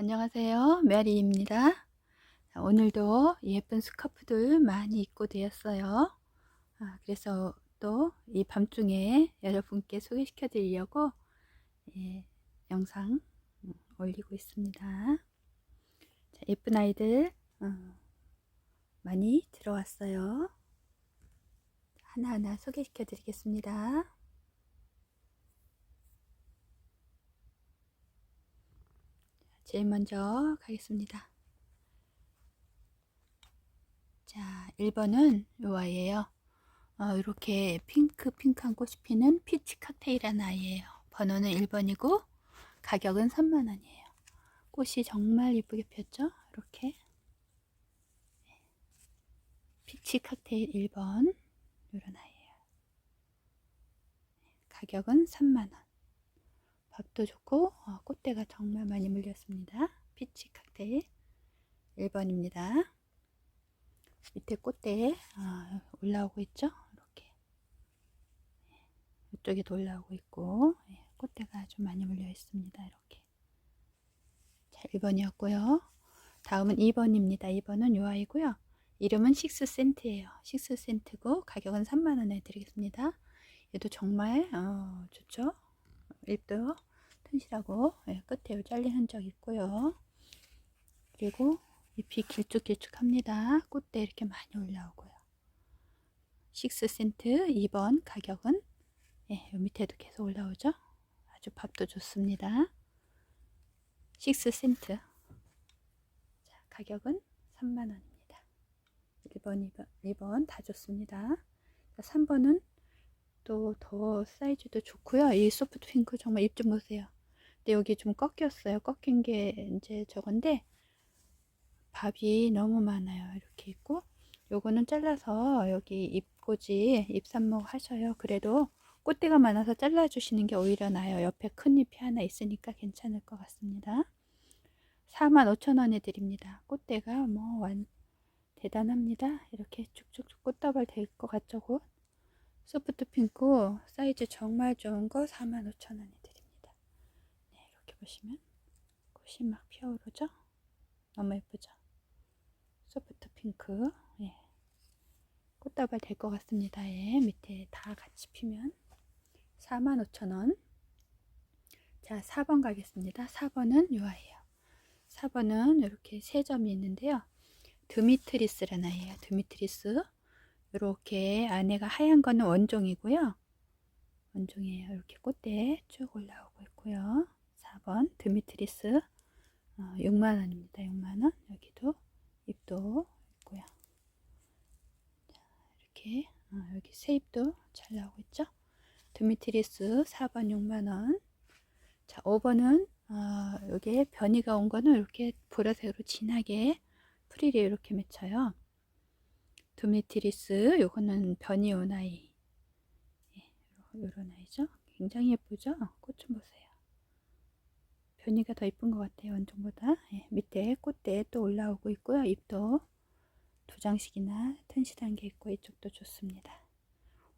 안녕하세요. 메리입니다. 자, 오늘도 예쁜 스카프들 많이 입고 되었어요. 아, 그래서 또 이 밤중에 여러분께 소개시켜 드리려고 예, 영상 음, 올리고 있습니다. 자, 예쁜 아이들 어, 많이 들어왔어요. 하나하나 소개시켜 드리겠습니다. 제일 먼저 가겠습니다. 자, 1번은 요 아이예요. 어, 이렇게 핑크 핑크한 꽃이 피는 피치 칵테일이라는 아이예요. 번호는 1번이고 가격은 3만원이에요. 꽃이 정말 예쁘게 폈죠? 이렇게 피치 칵테일 1번 이런 아이예요. 가격은 3만원. 밥도 좋고 어, 꽃대가 정말 많이 물렸습니다. 피치 칵테일 1번입니다. 밑에 꽃대 어, 올라오고 있죠? 이렇게 이쪽에도 올라오고 있고 예, 꽃대가 좀 많이 물려 있습니다. 이렇게 자 1번이었고요. 다음은 2번입니다. 2번은 요 아이고요. 이름은 식스센트예요. 식스센트고 가격은 3만원에 드리겠습니다. 얘도 정말 어, 좋죠? 잎도 튼실하고 예, 끝에 잘린 흔적 있고요. 그리고 잎이 길쭉길쭉합니다. 꽃대 이렇게 많이 올라오고요. 6센트 2번 가격은 예, 요 밑에도 계속 올라오죠. 아주 밥도 좋습니다. 6센트 자, 가격은 3만원입니다. 1번, 2번, 2번 다 좋습니다. 자, 3번은 또 더 사이즈도 좋고요. 이 소프트 핑크 정말 잎좀 보세요. 근데 여기 좀 꺾였어요. 꺾인 게 이제 저건데 밥이 너무 많아요. 이렇게 있고 요거는 잘라서 여기 잎꽂이 잎삽목 하셔요. 그래도 꽃대가 많아서 잘라주시는 게 오히려 나아요. 옆에 큰 잎이 하나 있으니까 괜찮을 것 같습니다. 45,000원에 드립니다. 꽃대가 뭐 완 대단합니다. 이렇게 쭉쭉쭉 꽃다발 될 것 같죠? 곧 소프트 핑크 사이즈 정말 좋은 거 45,000원에 드립니다. 보시면 꽃이 막 피어오르죠? 너무 예쁘죠? 소프트 핑크 예. 꽃다발 될 것 같습니다. 예. 밑에 다 같이 피면 45,000원 자 4번 가겠습니다. 4번은 요 아이예요. 4번은 이렇게 세 점이 있는데요. 드미트리스라는 아이예요. 드미트리스 이렇게 안에가 하얀 거는 원종이고요. 원종이에요. 이렇게 꽃대 쭉 올라오고 있고요. 4번 드미트리스 어, 6만원입니다. 6만원 여기도 잎도 있고요. 자, 이렇게 어, 여기 새 잎도 잘 나오고 있죠. 드미트리스 4번 6만원 자 5번은 어, 여기에 변이가 온 거는 이렇게 보라색으로 진하게 프릴이 이렇게 맺혀요. 드미트리스 요거는 변이 온 아이 예, 요런 아이죠. 굉장히 예쁘죠? 꽃 좀 보세요. 변이가 더 이쁜 것 같아요. 원종보다. 예, 밑에 꽃대 또 올라오고 있고요. 잎도 두 장씩이나 튼실한 게 있고 이쪽도 좋습니다.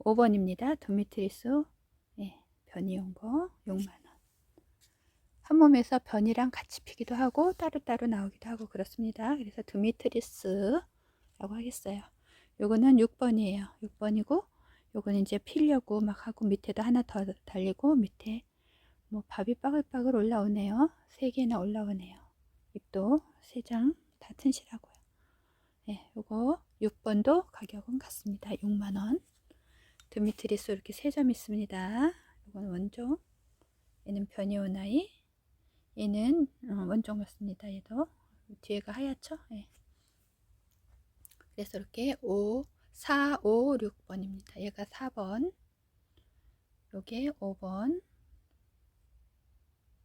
5번입니다. 도미트리스 예, 변이 온거 6만원. 한 몸에서 변이랑 같이 피기도 하고 따로따로 나오기도 하고 그렇습니다. 그래서 드미트리스라고 하겠어요. 요거는 6번이에요. 6번이고 요거는 이제 피려고 막 하고 밑에도 하나 더 달리고 밑에 뭐 밥이 빠글빠글 올라오네요. 세 개나 올라오네요. 잎도 세 장 다 튼실하고요. 네, 요거 6번도 가격은 같습니다. 6만원. 드미트리스 이렇게 세 점 있습니다. 요건 원종. 얘는 변이오나이. 얘는 어, 원종 같습니다. 얘도 뒤에가 하얗죠? 네. 그래서 이렇게 5, 4, 5, 6번입니다. 얘가 4번. 요게 5번.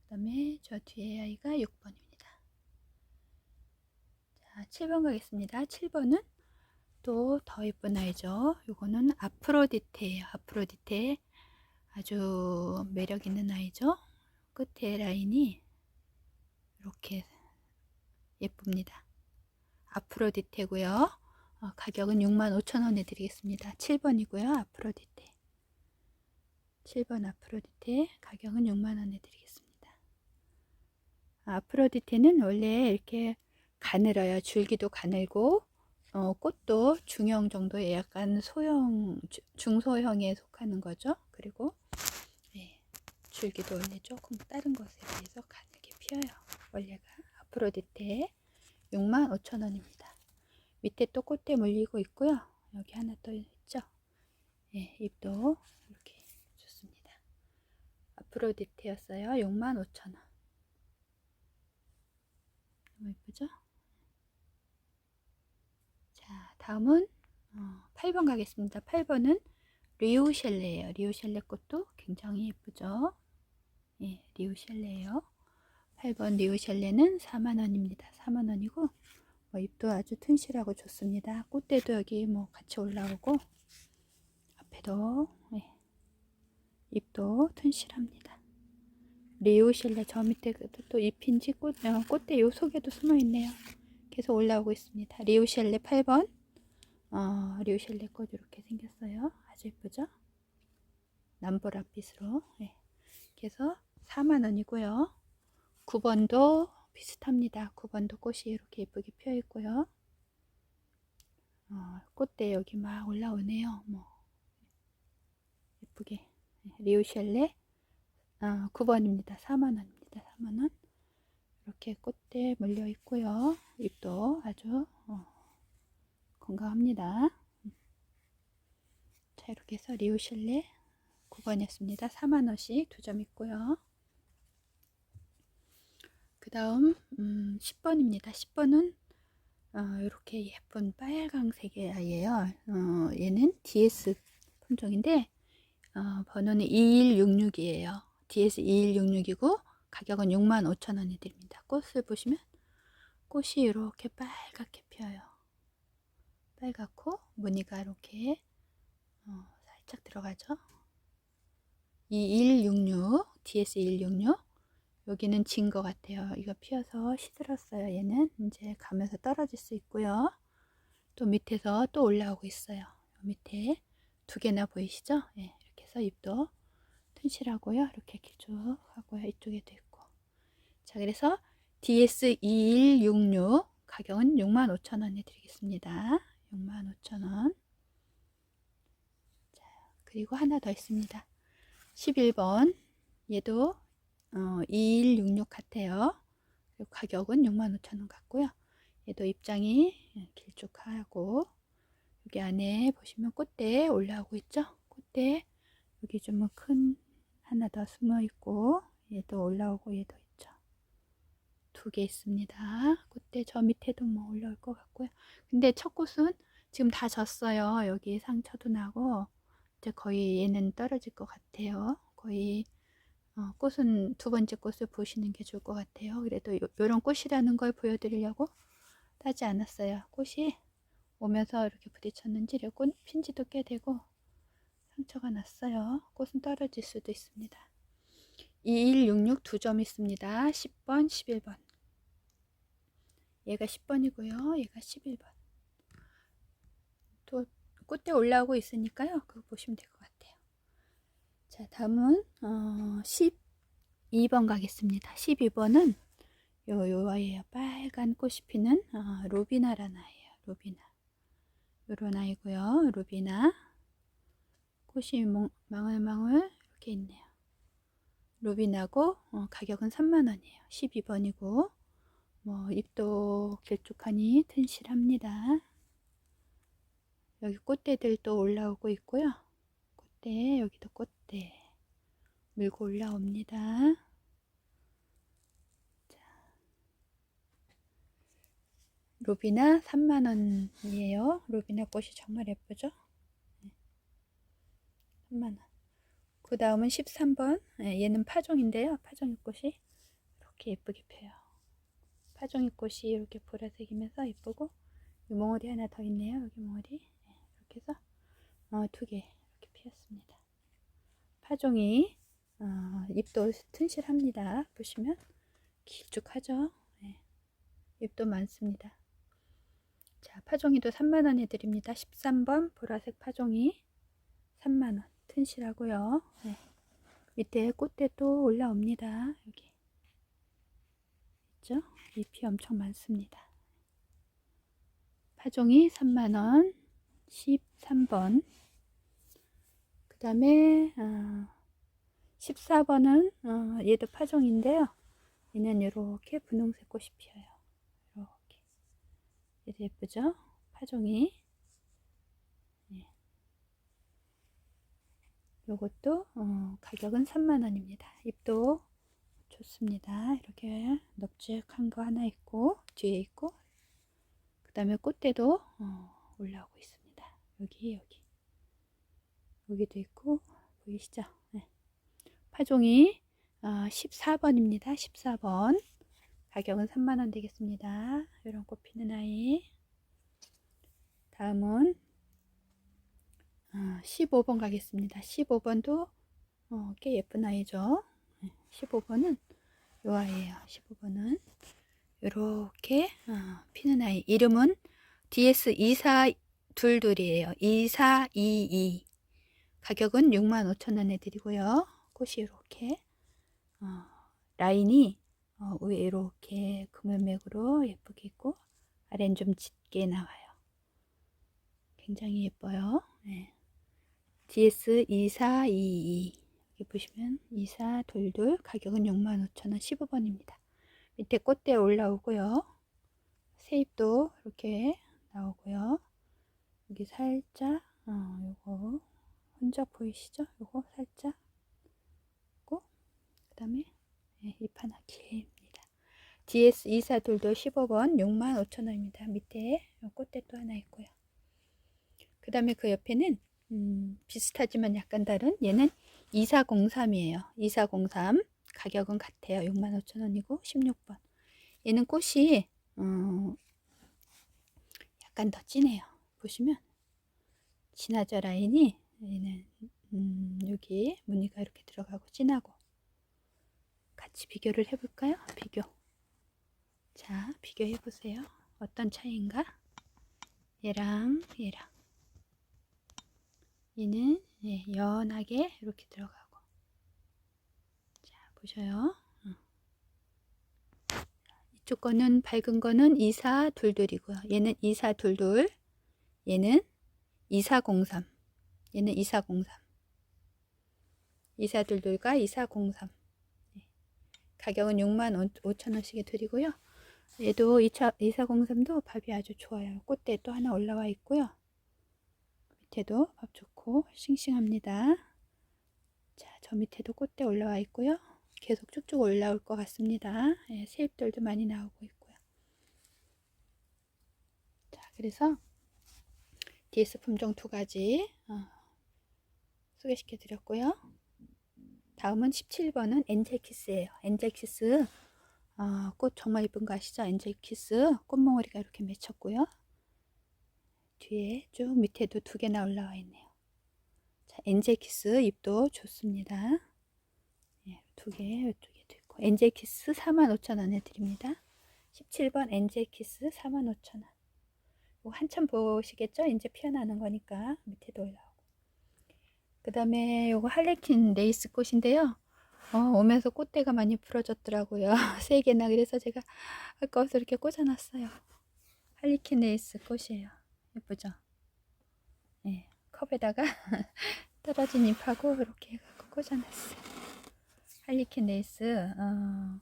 그 다음에 저 뒤에 아이가 6번입니다. 자, 7번 가겠습니다. 7번은 또 더 예쁜 아이죠. 요거는 아프로디테예요. 아프로디테 아주 매력 있는 아이죠. 끝에 라인이 이렇게 예쁩니다. 아프로디테고요. 어, 가격은 65,000원에 드리겠습니다. 7번이고요. 아프로디테. 7번 아프로디테 가격은 6만원에 드리겠습니다. 아프로디테는 원래 이렇게 가늘어요. 줄기도 가늘고 어, 꽃도 중형 정도의 약간 소형, 주- 중소형에 속하는 거죠. 그리고 예, 줄기도 원래 조금 다른 것에 비해서 가늘게 피어요. 원래가 아프로디테 65,000원입니다. 밑에 또 꽃대 물리고 있고요. 여기 하나 또 있죠. 예, 잎도 이렇게 좋습니다. 아프로디테였어요. 65,000원. 너무 예쁘죠? 자, 다음은 어, 8번 가겠습니다. 8번은 리우셸레예요. 리우셸레 꽃도 굉장히 예쁘죠? 예, 리우셸레예요. 8번 리우셸레는 4만원입니다. 4만원이고 뭐 잎도 아주 튼실하고 좋습니다. 꽃대도 여기 뭐 같이 올라오고 앞에도 예, 잎도 튼실합니다. 리오실레 저 밑에 그또 잎인지 꽃, 어, 꽃대 요 속에도 숨어 있네요. 계속 올라오고 있습니다. 리오실레 8번. 어, 리오실레 꽃 이렇게 생겼어요. 아주 예쁘죠? 남보랏빛으로. 네. 그래서 4만원이고요. 9번도 비슷합니다. 9번도 꽃이 이렇게 예쁘게 피어 있고요. 어, 꽃대 여기 막 올라오네요. 뭐 예쁘게. 네, 리오실레 아, 9번입니다. 4만원입니다. 4만원. 이렇게 꽃대 물려 있고요. 잎도 아주 어, 건강합니다. 자, 이렇게 해서 리오실레 9번이었습니다. 4만원씩 두 점 있고요. 그 다음 음, 10번입니다. 10번은 어, 이렇게 예쁜 빨강색의 아이예요. 어, 얘는 DS 품종인데 어, 번호는 2166이에요. DS 2166이고 가격은 65,000원에 드립니다. 꽃을 보시면 꽃이 이렇게 빨갛게 피어요. 빨갛고 무늬가 이렇게 어, 살짝 들어가죠. 2166 DS 2166 여기는 진 것 같아요. 이거 피어서 시들었어요. 얘는 이제 가면서 떨어질 수 있고요. 또 밑에서 또 올라오고 있어요. 요 밑에 두 개나 보이시죠? 예, 이렇게 해서 잎도 튼실하고요. 이렇게 길쭉 하고요. 이쪽에도 있고. 자, 그래서 DS2166 가격은 65,000원에 드리겠습니다. 65,000원. 자, 그리고 하나 더 있습니다. 11번. 얘도 어, 2166 같아요. 가격은 65,000원 같고요. 얘도 입장이 길쭉하고 여기 안에 보시면 꽃대 올라오고 있죠? 꽃대 여기 좀 큰 하나 더 숨어 있고 얘도 올라오고 얘도 있죠. 두 개 있습니다. 꽃대 저 밑에도 뭐 올라올 것 같고요. 근데 첫 꽃은 지금 다 졌어요. 여기 상처도 나고 이제 거의 얘는 떨어질 것 같아요. 거의 어, 꽃은 두 번째 꽃을 보시는 게 좋을 것 같아요. 그래도 요, 요런 꽃이라는 걸 보여드리려고 따지 않았어요. 꽃이 오면서 이렇게 부딪혔는지 꽃 핀지도 꽤 되고 상처가 났어요. 꽃은 떨어질 수도 있습니다. 2166 두 점 있습니다. 10번, 11번. 얘가 10번이고요. 얘가 11번. 또 꽃대 올라오고 있으니까요. 그거 보시면 될 것 같아요. 자, 다음은 어, 12번 가겠습니다. 12번은 요, 요 아이예요. 빨간 꽃이 피는 어, 루비나라는 아이예요. 루비나. 요런 아이고요. 루비나. 꽃이 몽, 망울망울 이렇게 있네요. 루비나고 어, 가격은 3만원이에요. 12번이고 뭐 잎도 길쭉하니 튼실합니다. 여기 꽃대들도 올라오고 있고요. 꽃대 여기도 꽃대 밀고 올라옵니다. 자, 루비나 3만원이에요. 루비나 꽃이 정말 예쁘죠? 3만원. 그 다음은 13번. 예, 얘는 파종인데요. 파종이 꽃이 이렇게 예쁘게 펴요. 파종이 꽃이 이렇게 보라색이면서 예쁘고, 이 몽울이 하나 더 있네요. 여기 몽울이. 예, 이렇게 해서 어, 두개 이렇게 피었습니다. 파종이 어, 잎도 튼실합니다. 보시면 길쭉하죠. 예, 잎도 많습니다. 자, 파종이도 3만원에 드립니다. 13번 보라색 파종이 3만원. 튼실하고요. 네. 밑에 꽃대 또 올라옵니다. 여기. 보이시죠? 잎이 엄청 많습니다. 파종이 3만원 13번 그 다음에 어, 14번은 어, 얘도 파종인데요. 얘는 이렇게 분홍색 꽃이 피어요. 이렇게 얘도 예쁘죠? 파종이 요것도 어, 가격은 3만원입니다. 잎도 좋습니다. 이렇게 넙죽한 거 하나 있고 뒤에 있고 그 다음에 꽃대도 어, 올라오고 있습니다. 여기 여기 여기도 있고 보이시죠? 네. 파종이 어, 14번입니다. 14번 가격은 3만원 되겠습니다. 이런 꽃 피는 아이 다음은 어, 15번 가겠습니다. 15번도 어, 꽤 예쁜 아이죠. 15번은 요 아이예요. 15번은 이렇게 어, 피는 아이 이름은 DS2422이에요. 2422 가격은 65,000원에 드리고요. 꽃이 이렇게 어, 라인이 어, 위에 이렇게 금연맥으로 예쁘게 있고 아래는 좀 짙게 나와요. 굉장히 예뻐요. 네. DS2422 여기 보시면 2422 가격은 65,000원 15번입니다. 밑에 꽃대 올라오고요. 세잎도 이렇게 나오고요. 여기 살짝 어, 요거 흔적 보이시죠? 요거 살짝 고 그 다음에 네, 잎 하나 깁니다. DS2422 15번 65,000원입니다. 밑에 요 꽃대 또 하나 있고요. 그 다음에 그 옆에는 음, 비슷하지만 약간 다른 얘는 2403이에요. 2403 가격은 같아요. 65,000원이고 16번 얘는 꽃이 음, 약간 더 진해요. 보시면 진하죠 라인이 얘는 음, 여기 무늬가 이렇게 들어가고 진하고 같이 비교를 해볼까요? 비교 자 비교해 보세요. 어떤 차이인가? 얘랑 얘랑 얘는 예, 연하게 이렇게 들어가고. 자 보셔요. 어. 이쪽 거는 밝은 거는 2422이고요. 얘는 2422 얘는 2403 얘는 2403 2422가 2403 예. 가격은 65,000원씩에 드리고요. 얘도 2403도 밥이 아주 좋아요. 꽃대 또 하나 올라와 있고요 밑에도 밥 좋고 싱싱합니다. 자, 저 밑에도 꽃대 올라와 있고요. 계속 쭉쭉 올라올 것 같습니다. 예, 새잎들도 많이 나오고 있고요. 자, 그래서 DS 품종 두 가지 어, 소개시켜 드렸고요. 다음은 17번은 엔젤키스예요. 엔젤키스 어, 꽃 정말 이쁜 거 아시죠? 엔젤키스 꽃몽오리가 이렇게 맺혔고요. 뒤에 쭉 밑에도 두 개나 올라와 있네요. 자, 엔젤키스 잎도 좋습니다. 예, 두 개, 이쪽에도 있고. 엔젤키스 45,000원에 드립니다. 17번 엔젤키스 45,000원. 이거 한참 보시겠죠? 이제 피어나는 거니까 밑에도 올라오고. 그 다음에 이거 할레킨 레이스 꽃인데요. 어, 오면서 꽃대가 많이 부러졌더라고요. 세 개나 그래서 제가 아까워서 이렇게 꽂아놨어요. 할리킨 레이스 꽃이에요. 예쁘죠? 네, 컵에다가 떨어진 잎하고 이렇게 해갖고 꽂아놨어요. 할리킨 레이스 어,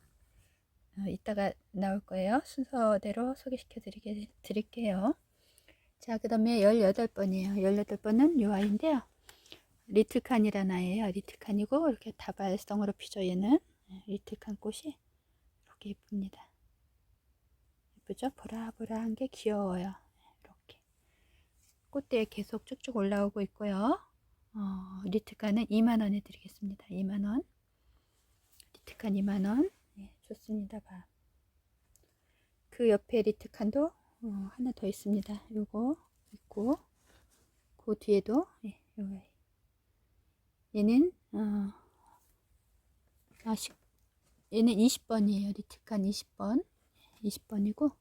어, 이따가 나올 거예요. 순서대로 소개시켜 드리게, 드릴게요. 자, 그 다음에 18번이에요. 18번은 요 아이인데요. 리틀칸이라는 아이예요. 리틀칸이고 이렇게 다발성으로 피죠. 얘는 네, 리틀칸 꽃이 이렇게 예쁩니다. 예쁘죠? 보라보라한 게 귀여워요. 꽃대에 계속 쭉쭉 올라오고 있고요. 어, 리트칸은 2만원에 드리겠습니다. 2만원. 리트칸 2만원. 네, 좋습니다. 봐. 그 옆에 리트칸도 어, 하나 더 있습니다. 요거 있고, 그 뒤에도, 예, 요거. 얘는, 어, 아, 10, 얘는 20번이에요. 리트칸 20번. 20번이고,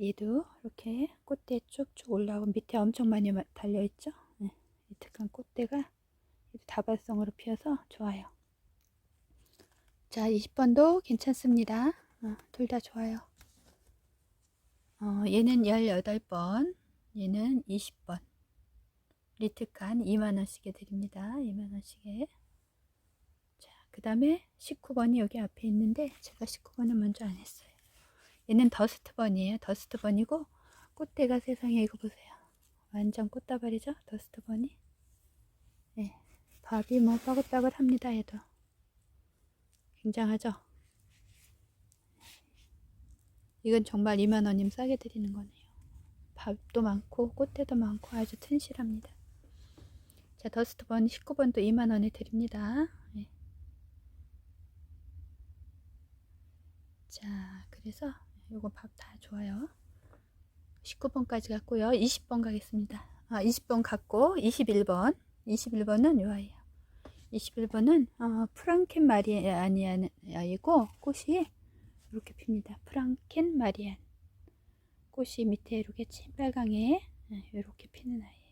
얘도 이렇게 꽃대 쭉쭉 올라오고 밑에 엄청 많이 달려있죠 네, 이특한 꽃대가 다발성으로 피어서 좋아요 자, 20번도 괜찮습니다. 어, 둘다 좋아요. 어, 얘는 18번, 얘는 20번. 리트칸 2만원씩에 드립니다. 2만원씩에. 자, 그 다음에 19번이 여기 앞에 있는데, 제가 19번은 먼저 안 했어요. 얘는 더스트번이에요. 더스트번이고, 꽃대가 세상에 이거 보세요. 완전 꽃다발이죠? 더스트번이. 네. 밥이 뭐 빠글빠글합니다. 얘도. 굉장하죠? 이건 정말 2만원님 싸게 드리는 거네요. 밥도 많고 꽃대도 많고 아주 튼실합니다. 자 더스트번 19번도 2만원에 드립니다. 네. 자 그래서 요거 밥 다 좋아요. 19번까지 갔고요. 20번 가겠습니다. 아 20번 갔고 21번 21번은 요 아이예요. 21번은 어, 프랑켄 마리안이고 꽃이 이렇게 핍니다. 프랑켄 마리안 꽃이 밑에 이렇게 찐빨강에 이렇게 피는 아이예요.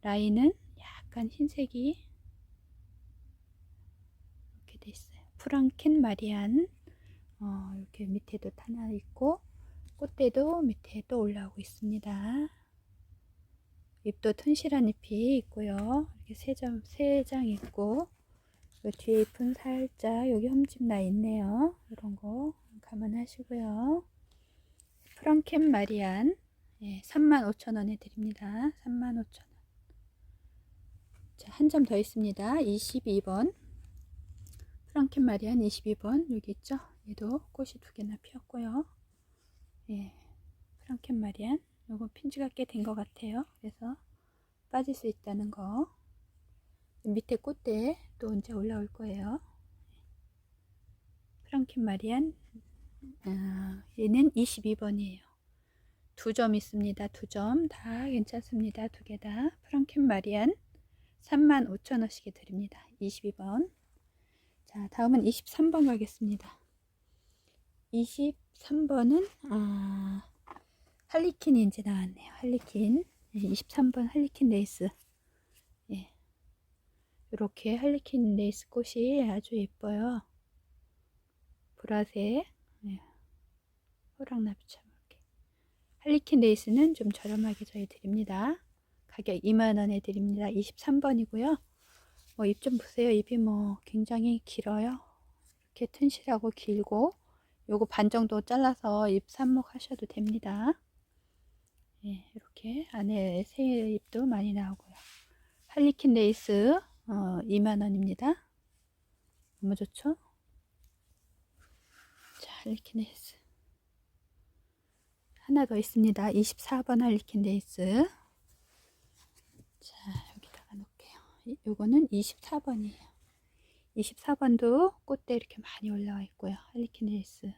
라인은 약간 흰색이 이렇게 돼 있어요. 프랑켄 마리안 어, 이렇게 밑에도 하나 있고 꽃대도 밑에 또 올라오고 있습니다. 잎도 튼실한 잎이 있고요. 이렇게 세 점, 세 장 있고, 요 뒤에 잎은 살짝 여기 험집 나 있네요. 이런 거 감안하시고요. 프랑켄 마리안 예, 35,000원에 드립니다. 35,000원. 자, 한 점 더 있습니다. 22번. 프랑켄 마리안 22번 여기 있죠? 얘도 꽃이 두 개나 피었고요. 예, 프랑켄 마리안 요거 핀지가 꽤 된 것 같아요. 그래서 빠질 수 있다는 거. 밑에 꽃대 또 언제 올라올 거예요. 프랑킨 마리안 아, 얘는 22번이에요. 두 점 있습니다. 두 점 다 괜찮습니다. 두 개 다. 프랑킨 마리안 35,000원씩에 드립니다. 22번. 자, 다음은 23번 가겠습니다. 23번은 아, 할리퀸이 이제 나왔네요. 할리퀸. 23번 할리퀸 레이스. 예. 이렇게 할리퀸 레이스 꽃이 아주 예뻐요. 보라색. 예. 호랑나비처럼 이렇게. 할리퀸 레이스는 좀 저렴하게 저희 드립니다. 가격 2만원에 드립니다. 23번이고요. 뭐잎좀 보세요. 잎이 뭐 굉장히 길어요. 이렇게 튼실하고 길고 요거 반 정도 잘라서 잎 삽목 하셔도 됩니다. 예, 이렇게 안에 새 잎도 많이 나오고요. 할리퀸 레이스 어, 2만원입니다. 너무 좋죠? 자, 할리퀸 레이스 하나 더 있습니다. 24번 할리퀸 레이스 자, 여기다가 놓을게요. 요거는 24번이에요. 24번도 꽃대 이렇게 많이 올라와 있고요. 할리퀸 레이스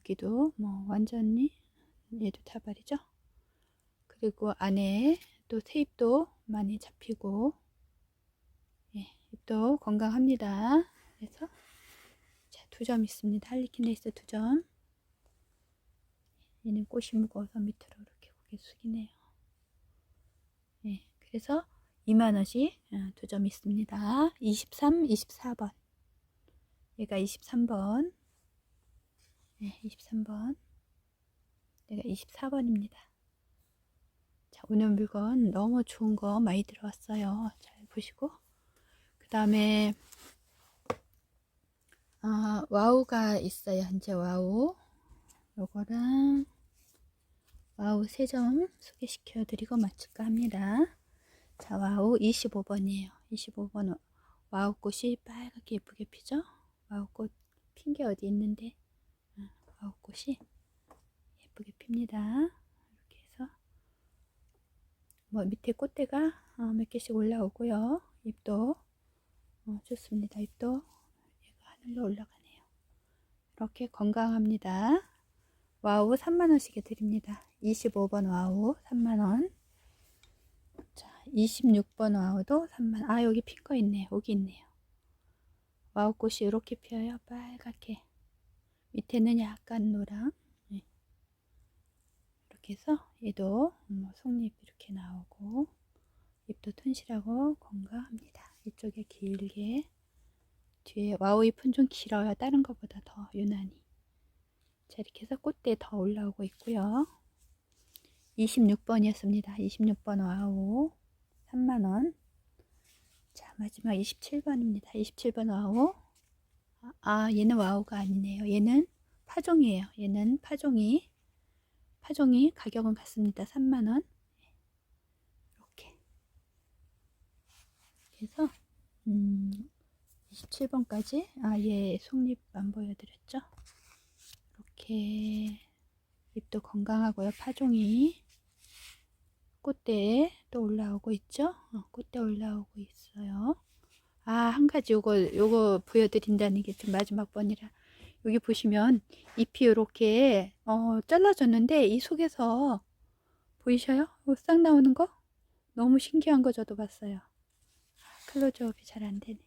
여기도 뭐 완전히 얘도 다발이죠. 그리고 안에 또 새잎도 많이 잡히고 예, 잎도 건강합니다. 그래서 두점 있습니다. 할리퀸 레이스 두 점. 얘는 꽃이 무거워서 밑으로 이렇게 고개 숙이네요. 예, 그래서 2만원씩 어, 두점 있습니다. 23, 24번. 얘가 23번. 예, 23번. 내가 24번입니다. 자, 오늘 물건 너무 좋은 거 많이 들어왔어요. 잘 보시고. 그 다음에, 아, 와우가 있어요. 현재 와우. 요거랑, 와우 3점 소개시켜 드리고 마칠까 합니다. 자, 와우 25번이에요. 25번 와우 꽃이 빨갛게 예쁘게 피죠? 와우 꽃 핀 게 어디 있는데, 아, 와우 꽃이 예쁘게 핍니다. 이렇게 해서 뭐 밑에 꽃대가 어, 몇 개씩 올라오고요. 잎도 어, 좋습니다. 잎도 얘가 하늘로 올라가네요. 이렇게 건강합니다. 와우 3만원씩에 드립니다. 25번 와우 3만원 자 26번 와우도 3만원 아 여기 핀 거 있네 여기 있네요. 와우 꽃이 이렇게 피어요. 빨갛게 밑에는 약간 노랑 이렇게 해서 얘도 뭐 속잎 이렇게 나오고 잎도 튼실하고 건강합니다. 이쪽에 길게 뒤에 와우 잎은 좀 길어요. 다른 것보다 더 유난히. 자, 이렇게 해서 꽃대 더 올라오고 있고요. 26번이었습니다. 26번 와우. 3만원. 자, 마지막 27번입니다. 27번 와우. 아, 아, 얘는 와우가 아니네요. 얘는 파종이에요. 얘는 파종이. 파종이 가격은 같습니다. 3만원. 이렇게. 그래서, 음, 27번까지. 아, 얘 속잎 안 보여드렸죠? 이렇게. 잎도 건강하고요. 파종이. 꽃대에 또 올라오고 있죠? 어, 꽃대 올라오고 있어요. 아, 한 가지 요거, 요거 보여드린다는 게 지금 마지막 번이라. 여기 보시면 잎이 이렇게, 어, 잘라졌는데 이 속에서 보이셔요? 이거 싹 나오는 거? 너무 신기한 거 저도 봤어요. 아, 클로즈업이 잘 안 되네.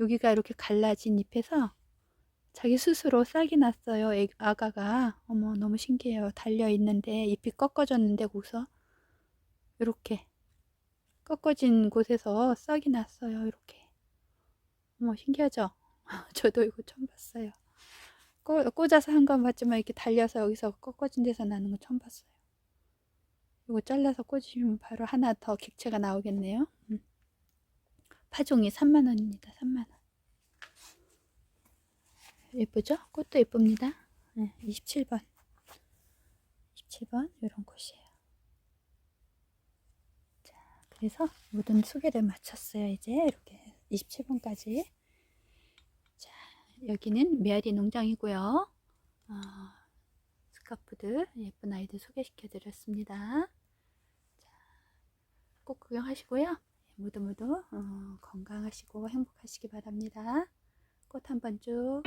여기가 이렇게 갈라진 잎에서 자기 스스로 싹이 났어요. 애, 아가가. 어머, 너무 신기해요. 달려 있는데 잎이 꺾어졌는데 거기서 이렇게 꺾어진 곳에서 싹이 났어요. 이렇게. 어머, 신기하죠? 저도 이거 처음 봤어요. 꽂, 꽂아서 한 건 봤지만 이렇게 달려서 여기서 꺾어진 데서 나는 거 처음 봤어요. 이거 잘라서 꽂으시면 바로 하나 더 객체가 나오겠네요. 음. 파종이 3만원입니다. 3만원. 예쁘죠? 꽃도 예쁩니다. 네, 27번. 27번, 이런 꽃이에요. 자, 그래서 모든 소개를 마쳤어요. 이제 이렇게 27번까지. 자, 여기는 메아리 농장이고요. 어, 스카프들, 예쁜 아이들 소개시켜 드렸습니다. 자, 꼭 구경하시고요. 모두 모두 어, 건강하시고 행복하시기 바랍니다. 꽃 한번 쭉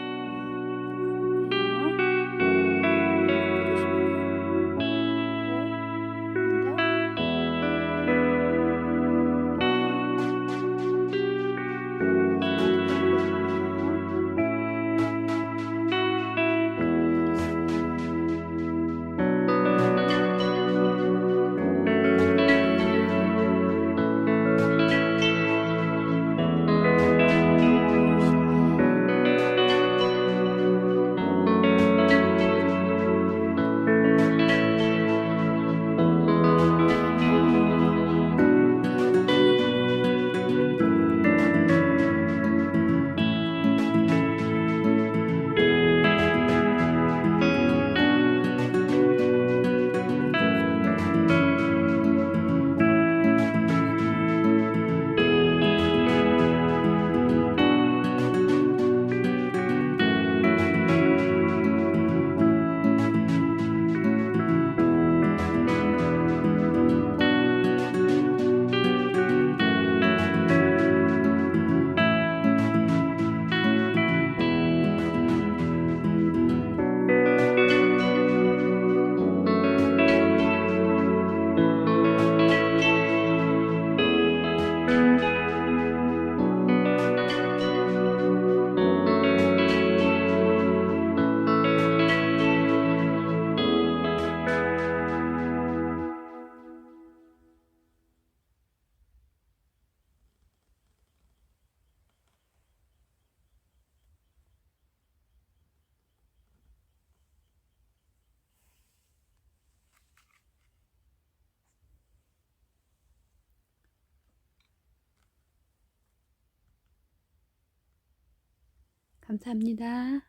감사합니다.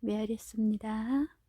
메아리였습니다.